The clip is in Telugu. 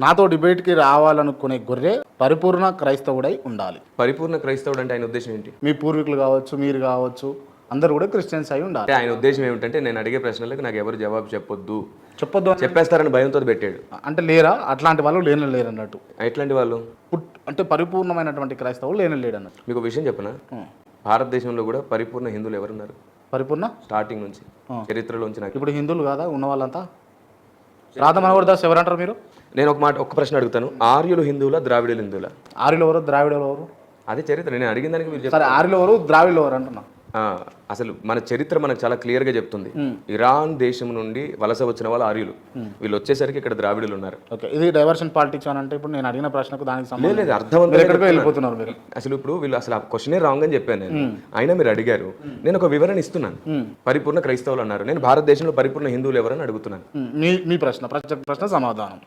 నాతో డిబేట్కి రావాలనుకునే గొర్రె పరిపూర్ణ క్రైస్తవుడై ఉండాలి. పరిపూర్ణ క్రైస్తవుడు అంటే ఆయన ఉద్దేశం ఏంటి? మీ పూర్వీకులు కావచ్చు మీరు కావచ్చు అందరూ కూడా క్రిస్టియన్స్ అయి ఉండాలి. అంటే ఆయన ఉద్దేశం ఏమిటంటే నేను అడిగే ప్రశ్నలకు నాకు ఎవరు జవాబు చెప్పొద్దు. చెప్పొద్దు అని- చెప్పేస్తారని భయంతో పెట్టాడు. అంటే లేరా? అట్లాంటి వాళ్ళు లేని లేరు అన్నట్టు ఎట్లాంటి వాళ్ళు? పుట్ అంటే పరిపూర్ణమైనటువంటి క్రైస్తవులు లేని లేడు అన్నట్టు మీకు ఒక విషయం చెప్పనా? భారతదేశంలో కూడా పరిపూర్ణ హిందువులు ఎవరున్నారు? పరిపూర్ణ? స్టార్టింగ్ నుంచి చరిత్రలోంచి నాకు ఇప్పుడు హిందువులు కాదా? ఉన్న వాళ్ళంతా రాధ మనోహర్ దాస్ ఎవరంటారు మీరు? నేను ఒక మాట ఒక ప్రశ్న అడుగుతాను. ఆర్యులు హిందువులా ద్రావిడులు హిందువులా? ఆర్యులు ఎవరు ద్రావిడలు ఎవరు? అదే చరిత్ర నేను అడిగిన దానికి మీరు ఆర్యులు ఎవరు ద్రావిడలు ఎవరు అంటున్నా. అసలు మన చరిత్ర మనకు చాలా క్లియర్గా చెప్తుంది ఇరాన్ దేశం నుండి వలస వచ్చిన వాళ్ళు ఆర్యులు. వీళ్ళు వచ్చేసరికి ఇక్కడ ద్రావిడులు ఉన్నారు. ఓకే ఇది డైవర్షన్ పాలిటిక్స్ అని అంటే ఇప్పుడు నేను అడిగిన ప్రశ్నకు దానికి లేదు, మీరు అసలు ఇప్పుడు వీళ్ళు అసలు ఆ క్వశ్చనే రాంగ్ అని చెప్పాను నేను. అయినా మీరు అడిగారు. నేను ఒక వివరణ ఇస్తున్నాను. పరిపూర్ణ క్రైస్తవులు అన్నారు. నేను భారతదేశంలో పరిపూర్ణ హిందువులు ఎవరని అడుగుతున్నాను. మీ ప్రశ్న ప్రశ్న సమాధానం.